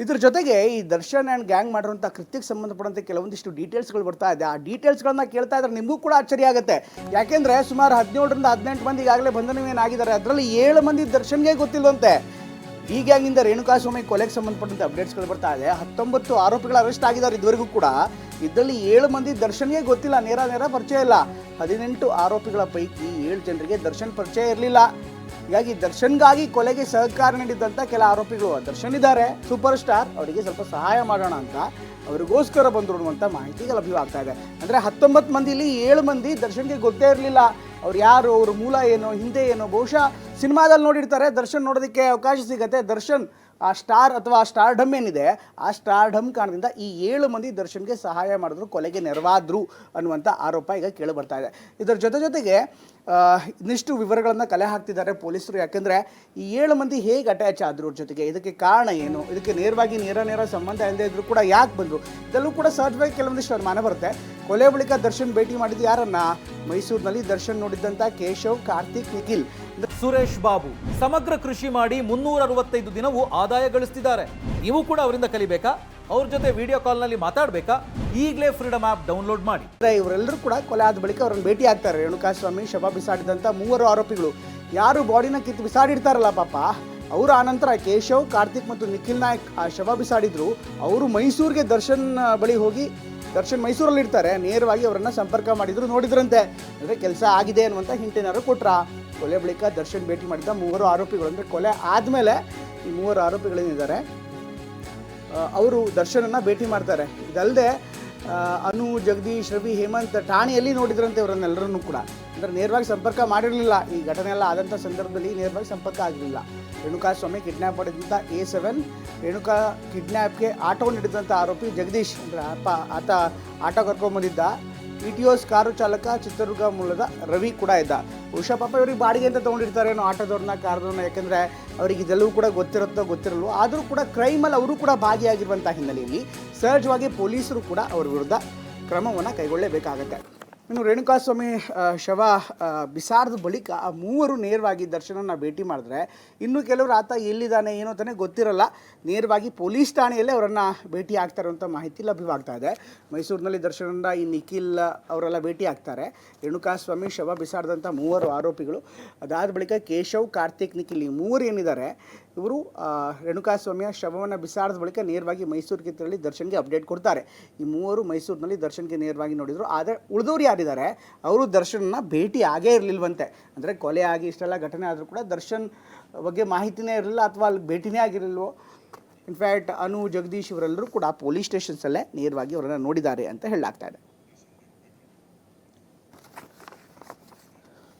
ಇದ್ರ ಜೊತೆಗೆ ಈ ದರ್ಶನ್ ಆ್ಯಂಡ್ ಗ್ಯಾಂಗ್ ಮಾಡಿರುವಂಥ ಕೃತ್ಯಕ್ಕೆ ಸಂಬಂಧಪಟ್ಟಂತೆ ಕೆಲವೊಂದಿಷ್ಟು ಡೀಟೇಲ್ಸ್ಗಳು ಬರ್ತಾ ಇದೆ. ಆ ಡೀಟೇಲ್ಸ್ಗಳನ್ನ ಕೇಳ್ತಾ ಇದ್ರೆ ನಿಮಗೂ ಕೂಡ ಆಶ್ಚರ್ಯ ಆಗುತ್ತೆ. ಯಾಕೆಂದ್ರೆ ಸುಮಾರು ಹದಿನೇಳರಿಂದ ಹದಿನೆಂಟು ಮಂದಿ ಈಗಾಗಲೇ ಬಂಧನವೇನಾಗಿದ್ದಾರೆ ಅದರಲ್ಲಿ ಏಳು ಮಂದಿ ದರ್ಶನ್ಗೆ ಗೊತ್ತಿಲ್ಲವಂತೆ. ಈ ಗ್ಯಾಂಗಿಂದ ರೇಣುಕಾಸ್ವಾಮಿ ಕೊಲೆಗೆ ಸಂಬಂಧಪಟ್ಟಂತೆ ಅಪ್ಡೇಟ್ಸ್ಗಳು ಬರ್ತಾ ಇದೆ. ಹತ್ತೊಂಬತ್ತು ಆರೋಪಿಗಳು ಅರೆಸ್ಟ್ ಆಗಿದ್ದಾರೆ ಇದುವರೆಗೂ ಕೂಡ. ಇದರಲ್ಲಿ ಏಳು ಮಂದಿ ದರ್ಶನ್ಗೆ ಗೊತ್ತಿಲ್ಲ. ನೇರ ನೇರ ಪರಿಚಯ ಇಲ್ಲ. ಹದಿನೆಂಟು ಆರೋಪಿಗಳ ಪೈಕಿ ಏಳು ಜನರಿಗೆ ದರ್ಶನ್ ಪರಿಚಯ ಇರಲಿಲ್ಲ. ಹೀಗಾಗಿ ದರ್ಶನ್ಗಾಗಿ ಕೊಲೆಗೆ ಸಹಕಾರ ನೀಡಿದ್ದಂಥ ಕೆಲ ಆರೋಪಿಗಳು. ದರ್ಶನ್ ಇದ್ದಾರೆ, ಸೂಪರ್ ಸ್ಟಾರ್, ಅವರಿಗೆ ಸ್ವಲ್ಪ ಸಹಾಯ ಮಾಡೋಣ ಅಂತ ಅವರಿಗೋಸ್ಕರ ಬಂದರು ಅನ್ನುವಂಥ ಮಾಹಿತಿ ಲಭ್ಯವಾಗ್ತಾ ಇದೆ. ಅಂದರೆ ಹತ್ತೊಂಬತ್ತು ಮಂದಿಲಿ ಏಳು ಮಂದಿ ದರ್ಶನ್ಗೆ ಗೊತ್ತೇ ಇರಲಿಲ್ಲ. ಅವ್ರು ಯಾರು, ಅವ್ರ ಮೂಲ ಏನು, ಹಿಂದೆ ಏನು, ಬಹುಶಃ ಸಿನಿಮಾದಲ್ಲಿ ನೋಡಿರ್ತಾರೆ, ದರ್ಶನ್ ನೋಡೋದಕ್ಕೆ ಅವಕಾಶ ಸಿಗತ್ತೆ. ದರ್ಶನ್, ಆ ಸ್ಟಾರ್ ಅಥವಾ ಆ ಸ್ಟಾರ್ಡಮ್ ಏನಿದೆ, ಆ ಸ್ಟಾರ್ಡಮ್ ಕಾರಣದಿಂದ ಈ ಏಳು ಮಂದಿ ದರ್ಶನ್ಗೆ ಸಹಾಯ ಮಾಡಿದ್ರು, ಕೊಲೆಗೆ ನೆರವಾದ್ರು ಅನ್ನುವಂಥ ಆರೋಪ ಈಗ ಕೇಳಿ ಬರ್ತಾ ಇದೆ. ಇದರ ಜೊತೆ ಜೊತೆಗೆ ಇನ್ನಿಷ್ಟು ವಿವರಗಳನ್ನು ಕಲೆ ಹಾಕ್ತಿದ್ದಾರೆ ಪೊಲೀಸರು. ಯಾಕೆಂದರೆ ಈ ಏಳು ಮಂದಿ ಹೇಗೆ ಅಟ್ಯಾಚ್ ಆದರು ಅವ್ರ ಜೊತೆಗೆ? ಇದಕ್ಕೆ ಕಾರಣ ಏನು? ಇದಕ್ಕೆ ನೇರವಾಗಿ ನೇರ ನೇರ ಸಂಬಂಧ ಇಲ್ಲದೆ ಇದ್ರು ಕೂಡ ಯಾಕೆ ಬಂದರು? ಇದೆಲ್ಲೂ ಕೂಡ ಸಹಜವಾಗಿ ಕೆಲವೊಂದಿಷ್ಟು ಅನುಮಾನ ಬರುತ್ತೆ. ಕೊಲೆ ಬಳಿಕ ದರ್ಶನ್ ಭೇಟಿ ಮಾಡಿದ್ದು ಯಾರನ್ನ? ಮೈಸೂರಿನಲ್ಲಿ ದರ್ಶನ್ ನೋಡಿದ್ದಂಥ ಕೇಶವ್, ಕಾರ್ತಿಕ್, ನಿಖಿಲ್. ಸುರೇಶ್ ಬಾಬು ಸಮಗ್ರ ಕೃಷಿ ಮಾಡಿ ಮುನ್ನೂರ ಅರವತ್ತೈದು ದಿನವೂ ಆದಾಯ ಗಳಿಸ್ತಿದ್ದಾರೆ. ನೀವು ಕೂಡ ಅವರಿಂದ ಕಲಿಬೇಕಾ? ಅವ್ರ ಜೊತೆ ವಿಡಿಯೋ ಕಾಲ್ನಲ್ಲಿ ಮಾತಾಡಬೇಕಾ? ಈಗಲೇ ಫ್ರೀಡಮ್ ಆ್ಯಪ್ ಡೌನ್ಲೋಡ್ ಮಾಡಿ. ಇವರೆಲ್ಲರೂ ಕೂಡ ಕೊಲೆ ಆದ ಬಳಿಕ ಅವ್ರನ್ನ ಭೇಟಿ ಆಗ್ತಾರೆ. ರೇಣುಕಾಸ್ವಾಮಿ ಶವ ಬಿಸಾಡಿದಂಥ ಮೂವರು ಆರೋಪಿಗಳು. ಯಾರು ಬಾಡಿನ ಕಿತ್ತು ಬಿಸಾಡಿರ್ತಾರಲ್ಲ ಪಾಪ. ಅವರು ಆನಂತರ ಕೇಶವ್, ಕಾರ್ತಿಕ್ ಮತ್ತು ನಿಖಿಲ್ ನಾಯಕ್, ಆ ಶವ ಬಿಸಾಡಿದ್ರು. ಅವರು ಮೈಸೂರಿಗೆ ದರ್ಶನ್ ಬಳಿ ಹೋಗಿ ದರ್ಶನ್ ಮೈಸೂರಲ್ಲಿ ಇರ್ತಾರೆ. ನೇರವಾಗಿ ಅವರನ್ನ ಸಂಪರ್ಕ ಮಾಡಿದ್ರು, ನೋಡಿದ್ರಂತೆ. ಅಂದರೆ ಕೆಲಸ ಆಗಿದೆ ಅನ್ನುವಂಥ ಹಿಂಟ್ ಏನಾದ್ರು ಕೊಟ್ರ. ಕೊಲೆ ಬಳಿಕ ದರ್ಶನ್ ಭೇಟಿ ಮಾಡಿದ ಮೂವರು ಆರೋಪಿಗಳು. ಅಂದರೆ ಕೊಲೆ ಆದಮೇಲೆ ಈ ಮೂವರು ಆರೋಪಿಗಳೇನಿದ್ದಾರೆ ಅವರು ದರ್ಶನನ್ನ ಭೇಟಿ ಮಾಡ್ತಾರೆ. ಇದಲ್ಲದೆ ಅನು, ಜಗದೀಶ್, ರವಿ, ಹೇಮಂತ್ ಠಾಣೆಯಲ್ಲಿ ನೋಡಿದ್ರಂತೆ ಇವರನ್ನೆಲ್ಲರನ್ನೂ ಕೂಡ. ಅಂದರೆ ನೇರವಾಗಿ ಸಂಪರ್ಕ ಮಾಡಿರಲಿಲ್ಲ. ಈ ಘಟನೆ ಎಲ್ಲ ಆದಂಥ ಸಂದರ್ಭದಲ್ಲಿ ನೇರವಾಗಿ ಸಂಪರ್ಕ ಆಗಲಿಲ್ಲ. ರೇಣುಕಾಸ್ವಾಮಿ ಕಿಡ್ನ್ಯಾಪ್ ಮಾಡಿದಂಥ ಎ ಸೆವೆನ್, ರೇಣುಕಾ ಕಿಡ್ನ್ಯಾಪ್ಗೆ ಆಟೋ ನೀಡಿದಂಥ ಆರೋಪಿ ಜಗದೀಶ್. ಅಂದರೆ ಅಪ್ಪ ಆತ ಆಟೋ ಕರ್ಕೊಂಬಂದಿದ್ದ. ಇ ಟಿ ಓಸ್ ಕಾರು ಚಾಲಕ ಚಿತ್ರದುರ್ಗ ಮೂಲದ ರವಿ ಕೂಡ ಇದ್ದ. ಬಹುಶಃ ಪಾಪ ಇವ್ರಿಗೆ ಬಾಡಿಗೆ ಅಂತ ತೊಗೊಂಡಿರ್ತಾರೇನೋ ಆಟೋದವ್ರನ್ನ, ಕಾರ್ದವ್ರನ್ನ. ಯಾಕೆಂದರೆ ಅವರಿಗೆ ಇದೆಲ್ಲವೂ ಕೂಡ ಗೊತ್ತಿರುತ್ತೋ ಗೊತ್ತಿರಲ್ವೋ, ಆದರೂ ಕೂಡ ಕ್ರೈಮಲ್ಲಿ ಅವರು ಕೂಡ ಭಾಗಿಯಾಗಿರುವಂಥ ಹಿನ್ನೆಲೆಯಲ್ಲಿ ಸಹಜವಾಗಿ ಪೊಲೀಸರು ಕೂಡ ಅವ್ರ ವಿರುದ್ಧ ಕ್ರಮವನ್ನು ಕೈಗೊಳ್ಳಬೇಕಾಗತ್ತೆ ಇನ್ನು ರೇಣುಕಾಸ್ವಾಮಿ ಶವ ಬಿಸಾರದ ಬಳಿಕ ಆ ಮೂವರು ನೇರವಾಗಿ ದರ್ಶನನ ಭೇಟಿ ಮಾಡಿದ್ರೆ ಇನ್ನು ಕೆಲವರು ಆತ ಎಲ್ಲಿದ್ದಾನೆ ಏನೋ ತಾನೇ ಗೊತ್ತಿರಲ್ಲ. ನೇರವಾಗಿ ಪೊಲೀಸ್ ಠಾಣೆಯಲ್ಲೇ ಅವರನ್ನು ಭೇಟಿ ಆಗ್ತಾರೆ ಅಂತ ಮಾಹಿತಿ ಲಭ್ಯವಾಗ್ತಾ ಇದೆ. ಮೈಸೂರಿನಲ್ಲಿ ದರ್ಶನನ ಈ ನಿಖಿಲ್ ಅವರೆಲ್ಲ ಭೇಟಿ ಆಗ್ತಾರೆ. ರೇಣುಕಾಸ್ವಾಮಿ, ಶವ ಬಿಸಾಡಿದಂಥ ಮೂವರು ಆರೋಪಿಗಳು. ಅದಾದ ಬಳಿಕ ಕೇಶವ್, ಕಾರ್ತಿಕ್, ನಿಖಿಲ್ ಈ ಮೂವರು ಏನಿದ್ದಾರೆ ಇವರು ರೇಣುಕಾ ರೇಣುಕಾಸ್ವಾಮಿಯ ಶವವನ್ನು ಬಿಸಾಡಿದ ಬಳಿಕ ನೇರವಾಗಿ ಮೈಸೂರಿಗೆ ತೆರಳಿ ದರ್ಶನ್ಗೆ ಅಪ್ಡೇಟ್ ಕೊಡ್ತಾರೆ. ಈ ಮೂವರು ಮೈಸೂರಿನಲ್ಲಿ ದರ್ಶನ್ಗೆ ನೇರವಾಗಿ ನೋಡಿದರು. ಆದರೆ ಉಳಿದವರು ಯಾರಿದ್ದಾರೆ? ಅವರು ದರ್ಶನ್ನ ಭೇಟಿ ಆಗೇ ಇರಲಿಲ್ವಂತೆ. ಅಂದರೆ ಕೊಲೆ ಆಗಿ ಇಷ್ಟೆಲ್ಲ ಘಟನೆ ಆದರೂ ಕೂಡ ದರ್ಶನ್ ಬಗ್ಗೆ ಮಾಹಿತಿನೇ ಇರಲಿಲ್ಲ ಅಥವಾ ಅಲ್ಲಿ ಭೇಟಿನೇ ಆಗಿರಲಿಲ್ವೋ? ಇನ್ಫ್ಯಾಕ್ಟ್ ಅನು, ಜಗದೀಶ್ ಇವರೆಲ್ಲರೂ ಕೂಡ ಪೊಲೀಸ್ ಸ್ಟೇಷನ್ಸಲ್ಲೇ ನೇರವಾಗಿ ಅವರನ್ನು ನೋಡಿದ್ದಾರೆ ಅಂತ ಹೇಳಲಾಗ್ತಾ ಇದೆ.